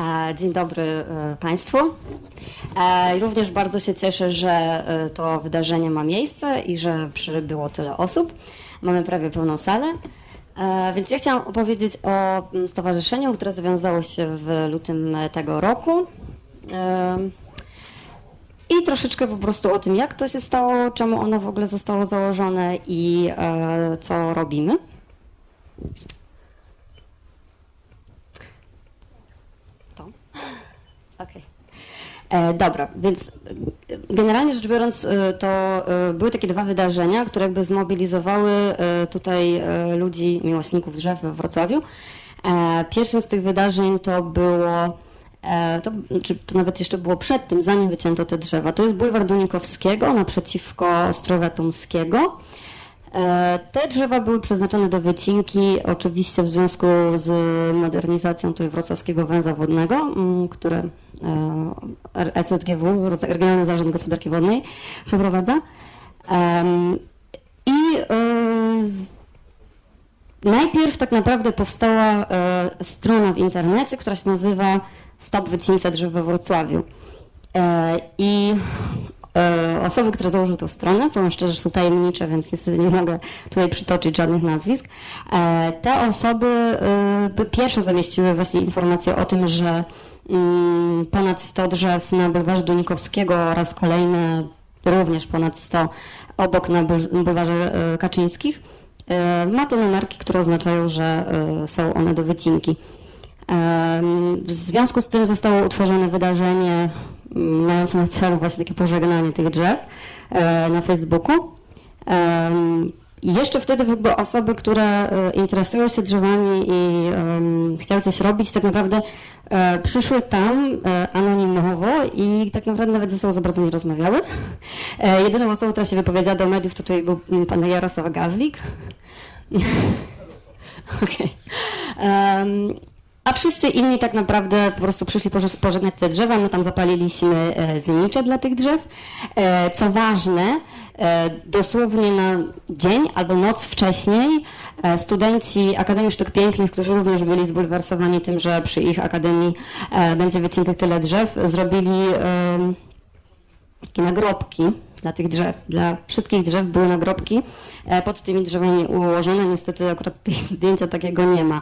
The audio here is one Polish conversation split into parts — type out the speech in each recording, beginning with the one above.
E, Dzień dobry e, Państwu. E, Również bardzo się cieszę, że to wydarzenie ma miejsce i że przybyło tyle osób. Mamy prawie pełną salę. Więc ja chciałam opowiedzieć o mm, stowarzyszeniu, które zawiązało się w lutym tego roku. I troszeczkę po prostu o tym, jak to się stało, czemu ono w ogóle zostało założone i co robimy. Okej. E, Dobra, więc e, generalnie rzecz biorąc, e, to e, były takie dwa wydarzenia, które jakby zmobilizowały tutaj ludzi, miłośników drzew we Wrocławiu. E, Pierwszym z tych wydarzeń to było, e, to, czy to nawet jeszcze było przed tym, zanim wycięto te drzewa. To jest bulwar Dunikowskiego naprzeciwko Ostrowia Tumskiego. Te drzewa były przeznaczone do wycinki, oczywiście w związku z modernizacją tutaj wrocławskiego węzła wodnego, mm, które e, RZGW, Regionalny Zarząd Gospodarki Wodnej, przeprowadza. I e, najpierw tak naprawdę powstała e, strona w internecie, która się nazywa Stop Wycince Drzew we Wrocławiu. E, I osoby, które założyły tą stronę, powiem szczerze, są tajemnicze, więc niestety nie mogę tutaj przytoczyć żadnych nazwisk. Te osoby by pierwsze zamieściły właśnie informację o tym, że ponad 100 drzew na bulwarze Dunikowskiego oraz kolejne również ponad 100 obok na bul- bulwarze e, Kaczyńskich e, ma to numerki, które oznaczają, że e, są one do wycinki. W związku z tym zostało utworzone wydarzenie m, mające na celu właśnie takie pożegnanie tych drzew na Facebooku. Jeszcze wtedy jakby osoby, które e, interesują się drzewami i em, chciały coś robić, tak naprawdę e, przyszły tam e, anonimowo i tak naprawdę nawet ze sobą za bardzo nie rozmawiały. E, jedyną osobą, która się wypowiedziała do mediów, tutaj był mm, pan Jarosław Gawlik. Okej. Em, a wszyscy inni tak naprawdę po prostu przyszli poże- pożegnać te drzewa. My tam zapaliliśmy e, znicze dla tych drzew. E, co ważne, e, dosłownie na dzień albo noc wcześniej studenci Akademii Sztuk Pięknych, którzy również byli zbulwersowani tym, że przy ich akademii będzie wyciętych tyle drzew, zrobili takie nagrobki dla tych drzew. Dla wszystkich drzew były nagrobki pod tymi drzewami ułożone. Niestety akurat tutaj zdjęcia takiego nie ma.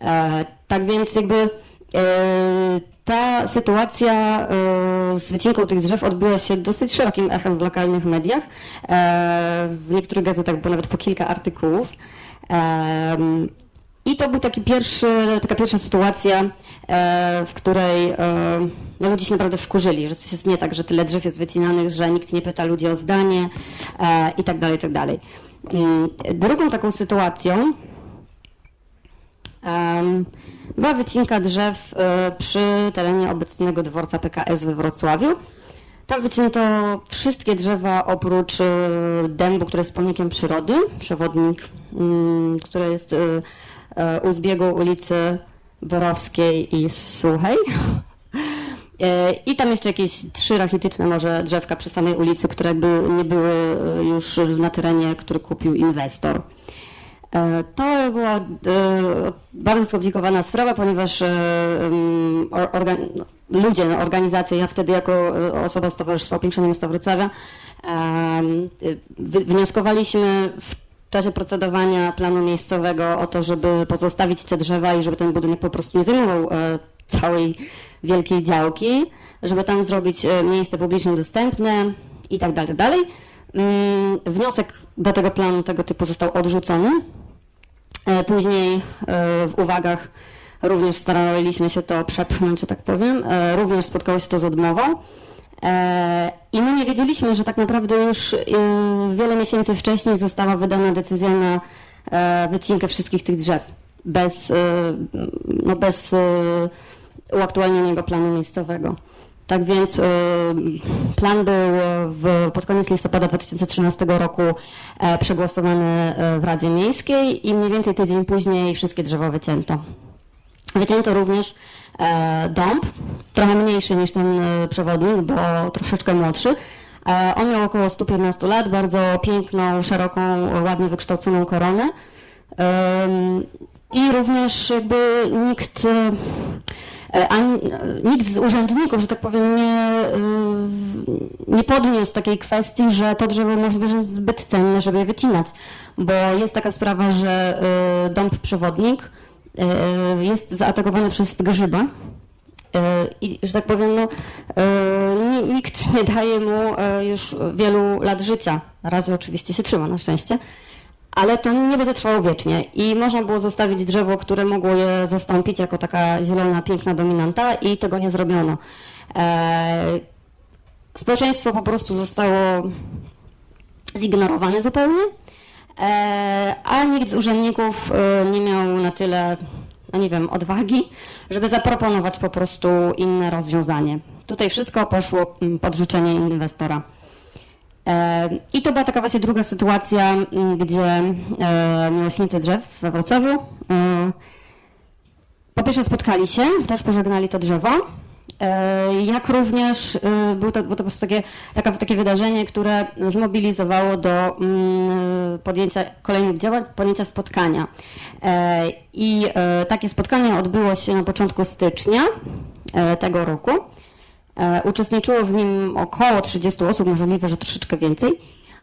E, Tak więc jakby e, ta sytuacja e, z wycinką tych drzew odbyła się dosyć szerokim echem w lokalnych mediach. W niektórych gazetach było nawet po kilka artykułów. I to był taki pierwszy, taka pierwsza sytuacja, w której no, ludzie się naprawdę wkurzyli, że coś jest nie tak, że tyle drzew jest wycinanych, że nikt nie pyta ludzi o zdanie e, i tak tak. Mm, Drugą taką sytuacją była wycinka drzew e, przy terenie obecnego dworca PKS we Wrocławiu. Tam wycięto wszystkie drzewa oprócz e, dębu, który jest pomnikiem przyrody, przewodnik, mm, który jest e, u zbiegu ulicy Borowskiej i Suchej. I tam jeszcze jakieś trzy rachityczne może drzewka przy samej ulicy, które by nie były już na terenie, który kupił inwestor. E, To była e, bardzo skomplikowana sprawa, ponieważ e, organ- no, ludzie, organizacje, ja wtedy jako osoba z Towarzystwa Upiększenia Miasta Wrocławia wnioskowaliśmy w czasie procedowania planu miejscowego o to, żeby pozostawić te drzewa i żeby ten budynek po prostu nie zajmował całej wielkiej działki, żeby tam zrobić miejsce publicznie dostępne i tak dalej, tak dalej. Mm, Wniosek do tego planu tego typu został odrzucony. E, Później e, w uwagach również staraliśmy się to przepchnąć, że tak powiem. E, Również spotkało się to z odmową. I my nie wiedzieliśmy, że tak naprawdę już wiele miesięcy wcześniej została wydana decyzja na wycinkę wszystkich tych drzew bez, no bez uaktualnienia planu miejscowego. Tak więc e, plan był w, pod koniec listopada 2013 roku e, przegłosowany e, w Radzie Miejskiej i mniej więcej tydzień później wszystkie drzewa wycięto. Wycięto również e, dąb, trochę mniejszy niż ten przewodnik, bo troszeczkę młodszy. On miał około 115 lat, bardzo piękną, szeroką, ładnie wykształconą koronę. I również jakby nikt ani e, nikt z urzędników, że tak powiem, nie, e, nie podniósł takiej kwestii, że to drzewo możliwe, że jest zbyt cenne, żeby je wycinać, bo jest taka sprawa, że dąb przewodnik jest zaatakowany przez grzyba, i, że tak powiem, no, nikt nie daje mu już wielu lat życia. Na razie oczywiście się trzyma, na szczęście ale to nie będzie trwało wiecznie i można było zostawić drzewo, które mogło je zastąpić jako taka zielona, piękna dominanta i tego nie zrobiono. E, społeczeństwo po prostu zostało zignorowane zupełnie, e, a nikt z urzędników e, nie miał na tyle, no nie wiem, odwagi, żeby zaproponować po prostu inne rozwiązanie. Tutaj wszystko poszło mm, pod życzenie inwestora. I to była taka właśnie druga sytuacja, gdzie e, miłośnicy drzew we Wrocławiu e, po pierwsze spotkali się, też pożegnali to drzewo, e, jak również było to, było to po prostu takie, taka, takie wydarzenie, które zmobilizowało do podjęcia kolejnych działań, podjęcia spotkania. I takie spotkanie odbyło się na początku stycznia tego roku. E, uczestniczyło w nim około 30 osób, możliwe, że troszeczkę więcej.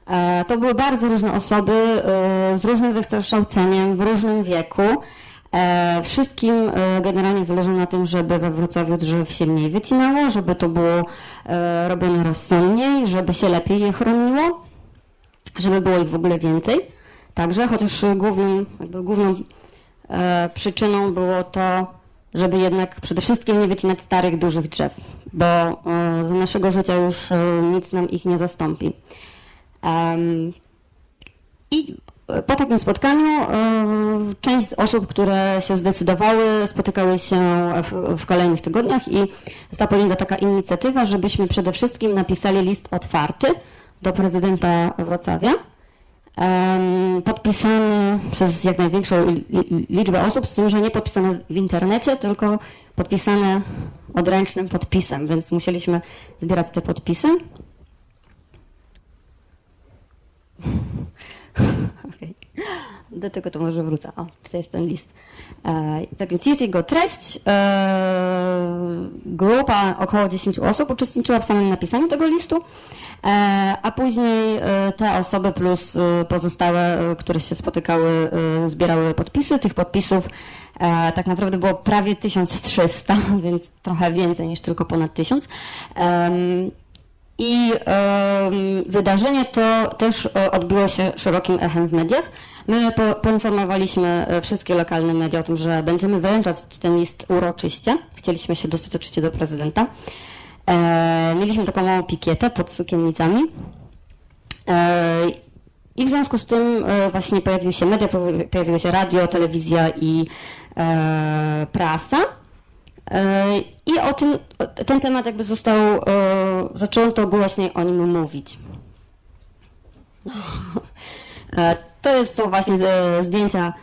E, to były bardzo różne osoby e, z różnym wykształceniem, w różnym wieku. Wszystkim generalnie zależało na tym, żeby we Wrocławiu drzew się mniej wycinało, żeby to było robione rozsądniej, żeby się lepiej je chroniło, żeby było ich w ogóle więcej. Także, chociaż głównym, główną przyczyną było to, żeby jednak przede wszystkim nie wycinać starych, dużych drzew, bo e, z naszego życia już e, nic nam ich nie zastąpi. I po takim spotkaniu e, część z osób, które się zdecydowały, spotykały się w, w kolejnych tygodniach i została podjęta taka inicjatywa, żebyśmy przede wszystkim napisali list otwarty do prezydenta Wrocławia, podpisany przez jak największą liczbę osób, z tym, że nie podpisane w internecie, tylko podpisane odręcznym podpisem, więc musieliśmy zbierać te podpisy. Do tego to może wrócę. O, tutaj jest ten list. E, tak więc jest jego treść. E, grupa około 10 osób uczestniczyła w samym napisaniu tego listu. E, a później te osoby plus pozostałe, które się spotykały, zbierały podpisy. Tych podpisów tak naprawdę było prawie 1300, więc trochę więcej niż tylko ponad 1000. I wydarzenie to też odbiło się szerokim echem w mediach. My poinformowaliśmy wszystkie lokalne media o tym, że będziemy wręczać ten list uroczyście. Chcieliśmy się dostać oczywiście do prezydenta. E, mieliśmy taką małą pikietę pod sukiennicami. E, I w związku z tym e, właśnie pojawiły się media, pojawiły się radio, telewizja i e, prasa. E, I o tym, ten temat jakby został, e, zaczęto głośniej o nim mówić. To jest, są właśnie zdjęcia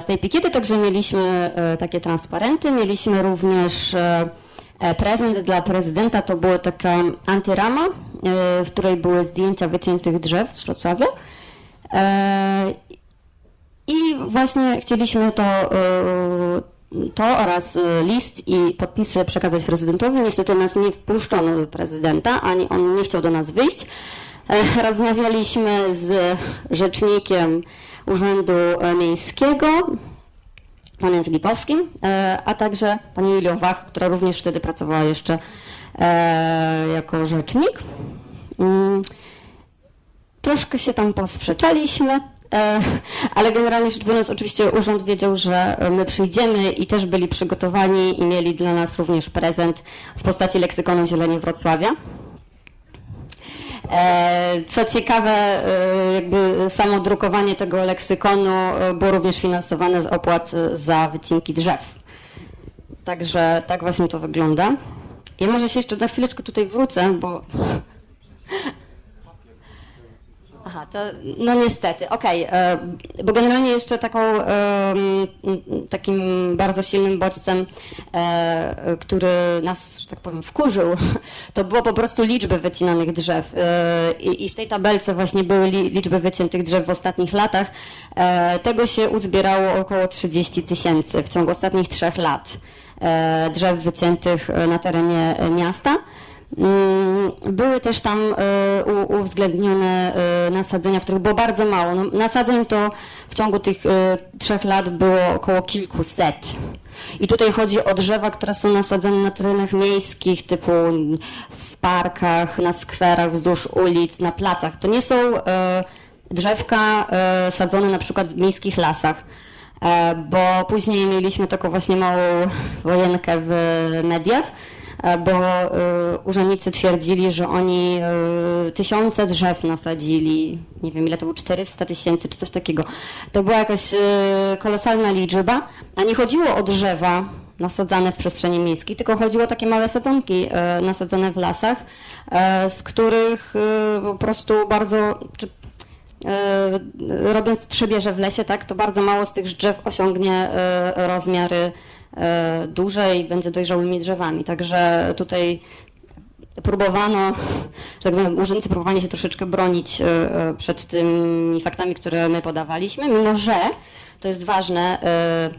z tej pikiety, także mieliśmy takie transparenty, mieliśmy również E, prezent dla prezydenta to była taka antyrama, e, w której były zdjęcia wyciętych drzew z Wrocławia. E, I właśnie chcieliśmy to, to oraz list i podpisy przekazać prezydentowi. Niestety nas nie wpuszczono do prezydenta, ani on nie chciał do nas wyjść. Rozmawialiśmy z rzecznikiem Urzędu Miejskiego, panem Filipowskim, e, a także panią Julią Wach, która również wtedy pracowała jeszcze e, jako rzecznik. Mm, troszkę się tam posprzeczaliśmy, e, ale generalnie rzecz biorąc, oczywiście urząd wiedział, że my przyjdziemy i też byli przygotowani i mieli dla nas również prezent w postaci leksykonu Zieleni Wrocławia. E, co ciekawe, e, jakby samo drukowanie tego leksykonu e, było również finansowane z opłat za wycinki drzew. Także tak właśnie to wygląda. Ja może się jeszcze na chwileczkę tutaj wrócę, bo Aha, to no niestety, okej, okay. bo generalnie jeszcze taką, takim bardzo silnym bodźcem, e, który nas, że tak powiem, wkurzył, to było po prostu liczby wycinanych drzew. E, I w tej tabelce właśnie były liczby wyciętych drzew w ostatnich latach. E, tego się uzbierało około 30 tysięcy w ciągu ostatnich trzech lat. e, drzew wyciętych e, na terenie e, miasta. Mm, Były też tam e, uwzględnione e, nasadzenia, których było bardzo mało. No, nasadzeń to w ciągu tych e, trzech lat było około kilkuset. I tutaj chodzi o drzewa, które są nasadzone na terenach miejskich, typu w parkach, na skwerach, wzdłuż ulic, na placach. To nie są drzewka sadzone na przykład w miejskich lasach. Bo później mieliśmy taką właśnie małą wojenkę w mediach, bo e, urzędnicy twierdzili, że oni e, tysiące drzew nasadzili, nie wiem ile to było, 400 tysięcy czy coś takiego. To była jakaś e, kolosalna liczba, a nie chodziło o drzewa nasadzane w przestrzeni miejskiej, tylko chodziło o takie małe sadzonki e, nasadzone w lasach, e, z których e, po prostu bardzo, czy e, robiąc trzebierze w lesie, tak, to bardzo mało z tych drzew osiągnie e, rozmiary e, duże i będzie dojrzałymi drzewami. Także tutaj próbowano, że tak powiem, urzędnicy próbowali się troszeczkę bronić e, e, przed tymi faktami, które my podawaliśmy, mimo że to jest ważne, e,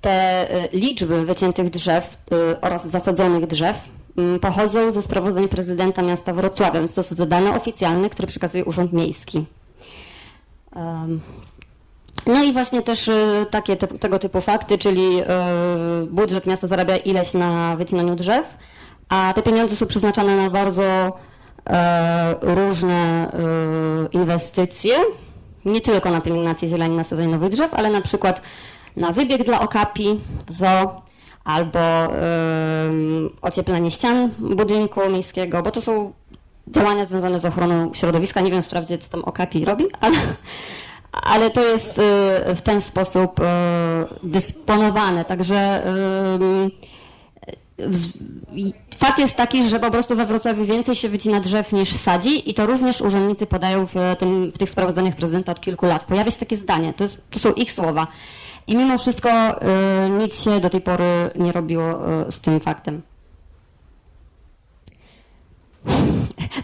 te e, liczby wyciętych drzew e, oraz zasadzonych drzew m, pochodzą ze sprawozdań prezydenta miasta Wrocławia, więc to są to dane oficjalne, które przekazuje Urząd Miejski. No i właśnie też e, takie tego typu fakty, czyli e, budżet miasta zarabia ileś na wycinaniu drzew, a te pieniądze są przeznaczane na bardzo e, różne e, inwestycje, nie tylko na pielęgnację zieleni, na sadzenie nowych drzew, ale na przykład na wybieg dla okapi w zoo, albo ocieplenie ścian budynku miejskiego, bo to są działania związane z ochroną środowiska. Nie wiem wprawdzie, co tam okapi robi, ale, ale to jest y, w ten sposób y, dysponowane. Także i fakt jest taki, że po prostu we Wrocławiu więcej się wycina drzew niż sadzi i to również urzędnicy podają w, tym, w tych sprawozdaniach prezydenta od kilku lat. Pojawia się takie zdanie, to, jest, to są ich słowa. I mimo wszystko y, nic się do tej pory nie robiło y, z tym faktem.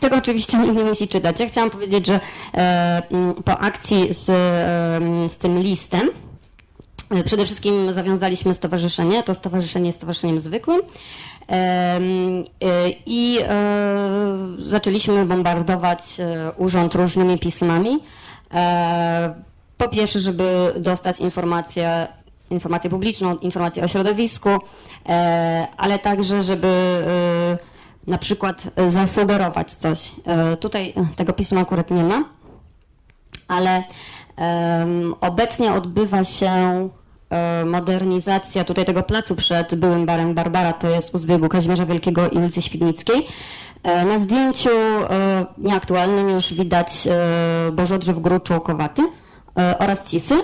Tego oczywiście nikt nie musi czytać. Ja chciałam powiedzieć, że e, m, po akcji z, em, z tym listem e, przede wszystkim zawiązaliśmy stowarzyszenie. To stowarzyszenie jest stowarzyszeniem zwykłym. E, I e, zaczęliśmy bombardować e, urząd różnymi pismami. E, Po pierwsze, żeby dostać informację, informację publiczną, informację o środowisku, e, ale także, żeby e, na przykład e, zasugerować coś. E, Tutaj e, tego pisma akurat nie ma, ale obecnie odbywa się modernizacja tutaj tego placu przed byłym barem Barbara, to jest u zbiegu Kazimierza Wielkiego i ulicy Świdnickiej. Na zdjęciu nieaktualnym już widać Bożodrzew Gruczołkowaty e, oraz Cisy.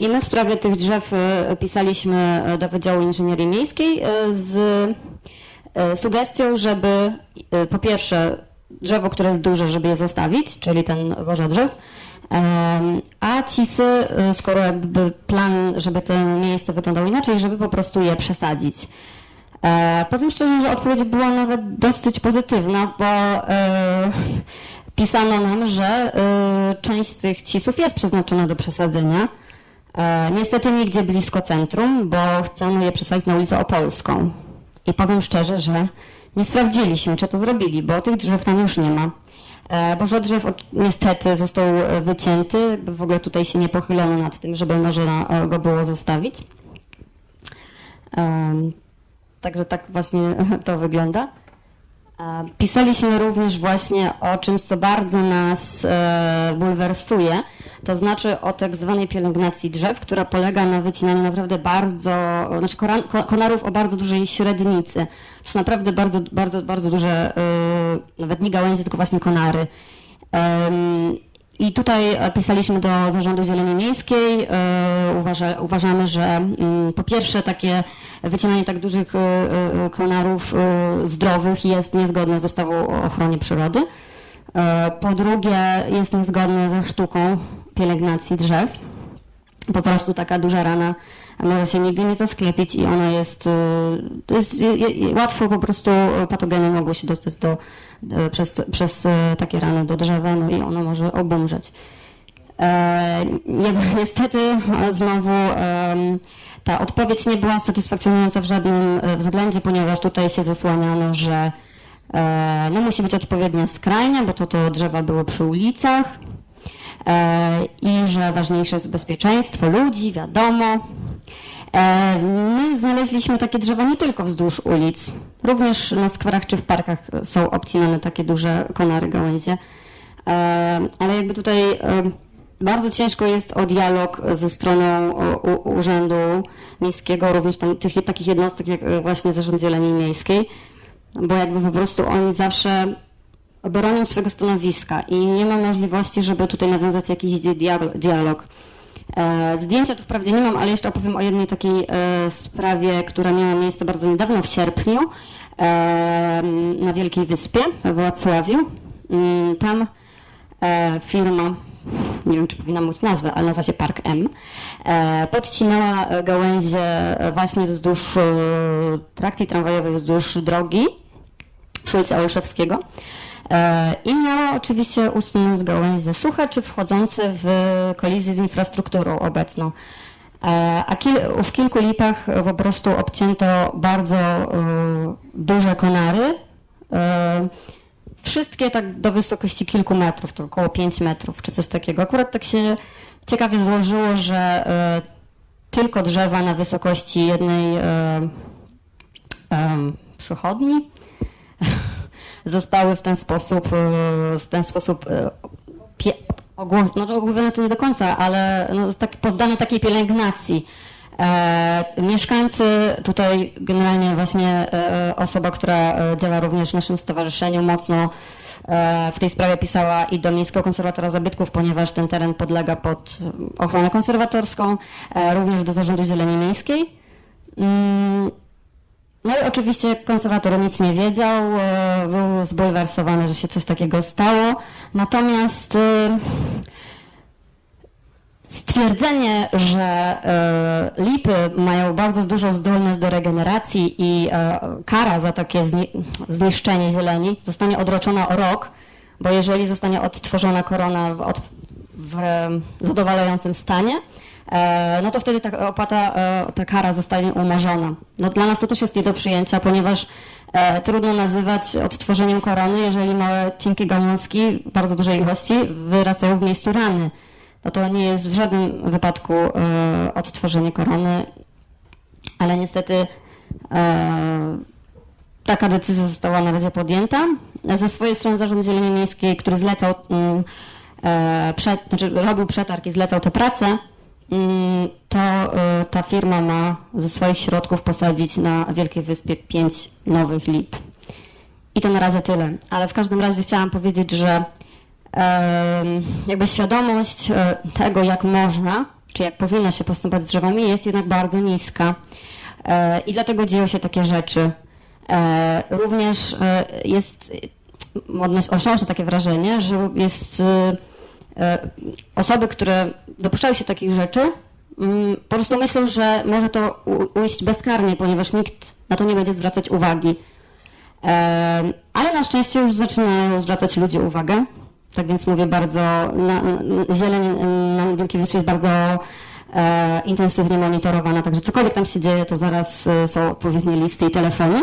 I my w sprawie tych drzew pisaliśmy do Wydziału Inżynierii Miejskiej z sugestią, żeby e, po pierwsze drzewo, które jest duże, żeby je zostawić, czyli ten Em, a cisy, e, skoro jakby plan, żeby to miejsce wyglądało inaczej, żeby po prostu je przesadzić. E, powiem szczerze, że odpowiedź była nawet dosyć pozytywna, bo e, pisano nam, że e, część z tych cisów jest przeznaczona do przesadzenia. E, niestety nigdzie blisko centrum, bo chciano je przesadzić na ulicę Opolską. I powiem szczerze, że nie sprawdziliśmy, czy to zrobili, bo tych drzew tam już nie ma. E, Boże drzew niestety został e, wycięty, w ogóle tutaj się nie pochylono nad tym, żeby można e, go było zostawić. Także tak właśnie to wygląda. E, Pisaliśmy również właśnie o czymś, co bardzo nas e, bulwersuje, to znaczy o tak zwanej pielęgnacji drzew, która polega na wycinaniu naprawdę bardzo, znaczy konarów o bardzo dużej średnicy. To są naprawdę bardzo, bardzo, bardzo duże, e, nawet nie gałęzie, tylko właśnie konary. I tutaj e, pisaliśmy do Zarządu Zieleni Miejskiej. E, Uważa, uważamy, że mm, po pierwsze takie wycinanie tak dużych e, konarów zdrowych jest niezgodne z ustawą o ochronie przyrody. Po drugie jest niezgodne ze sztuką pielęgnacji drzew. Po prostu taka duża rana może się nigdy nie zasklepić i ona jest, to jest je- je- łatwo po prostu patogeny mogą się dostać do, e, przez, przez takie rany do drzewa, no i ono może obumrzeć. E, niestety e, znowu ta odpowiedź nie była satysfakcjonująca w żadnym e, względzie, ponieważ tutaj się zasłaniano, że no, musi być odpowiednia skrajnia, bo to te drzewa były przy ulicach i że ważniejsze jest bezpieczeństwo ludzi, wiadomo. E, My znaleźliśmy takie drzewa nie tylko wzdłuż ulic, również na skwerach czy w parkach są obcinane takie duże konary gałęzie. E, Ale jakby tutaj e, bardzo ciężko jest o dialog ze stroną Urzędu Miejskiego, również tam tych takich jednostek jak właśnie Zarząd Zieleni Miejskiej, bo jakby po prostu oni zawsze bronią swojego stanowiska i nie ma możliwości, żeby tutaj nawiązać jakiś dialog. E, Zdjęcia tu wprawdzie nie mam, ale jeszcze opowiem o jednej takiej e, sprawie, która miała miejsce bardzo niedawno, w sierpniu, e, na Wielkiej Wyspie, we Wrocławiu. Mm, Tam firma, nie wiem czy powinna mówić nazwę, ale nazywa się Park M, podcinała gałęzie właśnie wzdłuż trakcji tramwajowej, wzdłuż drogi przy ulicy Olszewskiego. E, I miała oczywiście usunąć gałęzie suche czy wchodzące w kolizję z infrastrukturą obecną. E, A w kilku lipach po prostu obcięto bardzo e, duże konary. Wszystkie tak do wysokości kilku metrów, to około 5 metrów czy coś takiego. Akurat tak się ciekawie złożyło, że tylko drzewa na wysokości jednej przychodni zostały w ten sposób, e, w ten sposób e, pie, ogłow, no, ogłowione to nie do końca, ale no, tak, poddane takiej pielęgnacji. E, mieszkańcy, tutaj generalnie właśnie e, osoba, która e, działa również w naszym stowarzyszeniu, mocno e, w tej sprawie pisała i do Miejskiego Konserwatora Zabytków, ponieważ ten teren podlega pod ochronę konserwatorską, e, również do Zarządu Zieleni Miejskiej. Mm, no i oczywiście konserwator nic nie wiedział, e, był zbulwersowany, że się coś takiego stało. Natomiast e, stwierdzenie, że e, lipy mają bardzo dużą zdolność do regeneracji i kara za takie zni- zniszczenie zieleni zostanie odroczona o rok, bo jeżeli zostanie odtworzona korona w, w zadowalającym stanie, no to wtedy ta opłata, e, ta kara zostanie umorzona. No dla nas to też jest nie do przyjęcia, ponieważ e, trudno nazywać odtworzeniem korony, jeżeli małe, cienkie gałązki bardzo dużej ilości wyrastają w miejscu rany. No to nie jest w żadnym wypadku e, odtworzenie korony, ale niestety e, taka decyzja została na razie podjęta. Ze swojej strony Zarząd Zieleni Miejskiej, który zlecał, mm, e, przed, znaczy robił przetarg i zlecał tę pracę, to e, ta firma ma ze swoich środków posadzić na Wielkiej Wyspie pięć nowych lip. I to na razie tyle. Ale w każdym razie chciałam powiedzieć, że jakby świadomość e, tego, jak można, czy jak powinno się postępować z drzewami, jest jednak bardzo niska. E, I dlatego dzieją się takie rzeczy. E, Również jest, odnoszę takie wrażenie, że jest osoby, które dopuszczają się takich rzeczy, mm, po prostu myślą, że może to ujść bezkarnie, ponieważ nikt na to nie będzie zwracać uwagi. E, Ale na szczęście już zaczynają zwracać ludzie uwagę. Tak więc mówię bardzo, na, zieleń na Wielkiej Wyspie jest bardzo e, intensywnie monitorowana, także cokolwiek tam się dzieje, to zaraz e, są odpowiednie listy i telefony.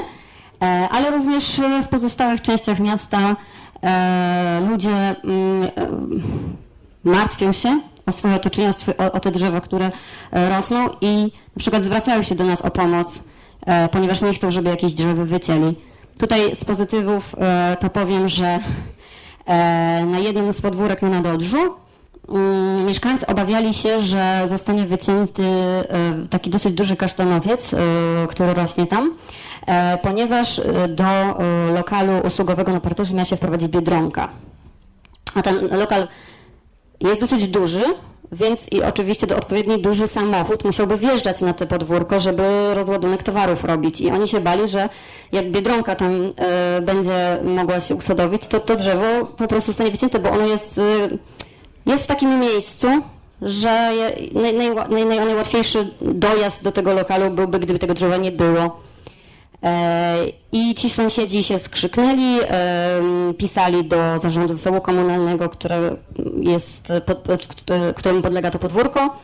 E, ale również e, w pozostałych częściach miasta e, ludzie mm, e, martwią się o swoje otoczenie, o, swo- o, o te drzewa, które e, rosną i na przykład zwracają się do nas o pomoc, e, ponieważ nie chcą, żeby jakieś drzewy wycięli. Tutaj z pozytywów e, to powiem, że na jednym z podwórek na Nadodrzu mm, mieszkańcy obawiali się, że zostanie wycięty taki dosyć duży kasztanowiec, który rośnie tam, ponieważ do lokalu usługowego na parterze miała się wprowadzić Biedronka. A ten lokal jest dosyć duży, więc i oczywiście do odpowiedni duży samochód musiałby wjeżdżać na te podwórko, żeby rozładunek towarów robić. I oni się bali, że jak Biedronka tam e, będzie mogła się usadowić, to to drzewo po prostu zostanie wycięte, bo ono jest, e, jest w takim miejscu, że naj, naj, naj, najłatwiejszy dojazd do tego lokalu byłby, gdyby tego drzewa nie było. E, I ci sąsiedzi się skrzyknęli, em, pisali do zarządu zasobu komunalnego, które jest, któremu podlega to podwórko.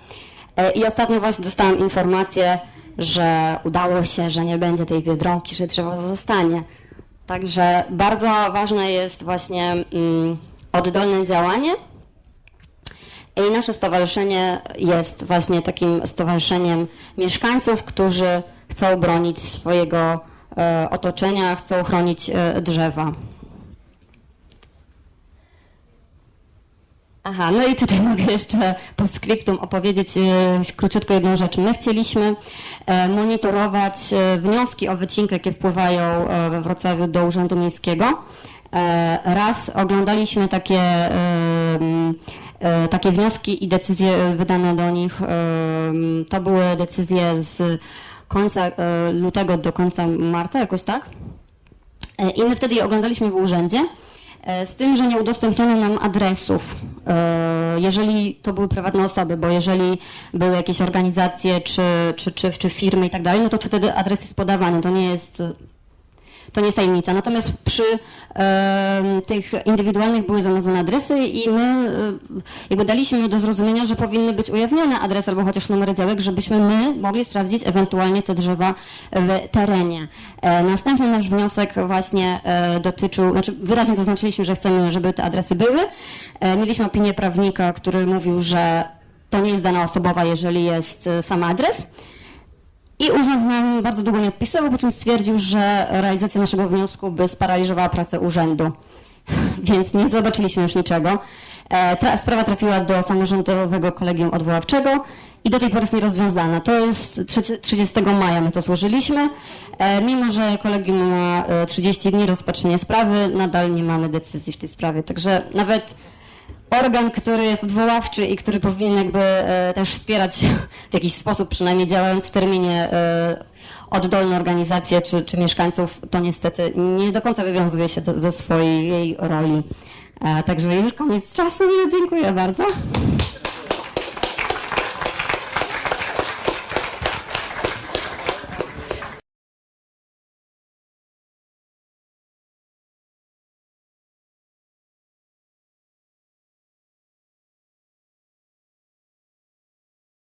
E, I ostatnio właśnie dostałam informację, że udało się, że nie będzie tej biedronki, że drzewo zostanie. Także bardzo ważne jest właśnie mm, oddolne działanie. I nasze stowarzyszenie jest właśnie takim stowarzyszeniem mieszkańców, którzy chcą bronić swojego e, otoczenia, chcą chronić e, drzewa. Aha, no i tutaj mogę jeszcze po skryptum opowiedzieć e, króciutko jedną rzecz. My chcieliśmy e, monitorować e, wnioski o wycinkę, jakie wpływają e, we Wrocławiu do Urzędu Miejskiego. E, Raz oglądaliśmy takie, e, e, takie wnioski i decyzje wydane do nich. e, To były decyzje z końca e, lutego do końca marca, jakoś tak. E, I my wtedy je oglądaliśmy w urzędzie, e, z tym, że nie udostępniono nam adresów, jeżeli to były prywatne osoby, bo jeżeli były jakieś organizacje czy, czy, czy, czy firmy i tak dalej, no to wtedy adres jest podawany, to nie jest, to nie jest tajemnica. Natomiast przy e, tych indywidualnych były zamazane adresy i my e, jakby daliśmy do zrozumienia, że powinny być ujawnione adresy albo chociaż numery działek, żebyśmy my mogli sprawdzić ewentualnie te drzewa w terenie. E, następny nasz wniosek właśnie e, dotyczył, znaczy wyraźnie zaznaczyliśmy, że chcemy, żeby te adresy były. E, mieliśmy opinię prawnika, który mówił, że to nie jest dana osobowa, jeżeli jest e, sam adres. I urząd nam bardzo długo nie odpisał, po czym stwierdził, że realizacja naszego wniosku by sparaliżowała pracę urzędu. Więc nie zobaczyliśmy już niczego. E, Ta sprawa trafiła do samorządowego kolegium odwoławczego i do tej pory jest nierozwiązana. To jest 3 30 maja my to złożyliśmy. E, Mimo, że kolegium ma e, 30 dni rozpatrzenia sprawy, nadal nie mamy decyzji w tej sprawie. Także nawet organ, który jest odwoławczy i który powinien jakby e, też wspierać w jakiś sposób, przynajmniej działając w terminie e, oddolne organizacje czy, czy mieszkańców, to niestety nie do końca wywiązuje się do, ze swojej roli. E, także już koniec czasu. Dziękuję bardzo.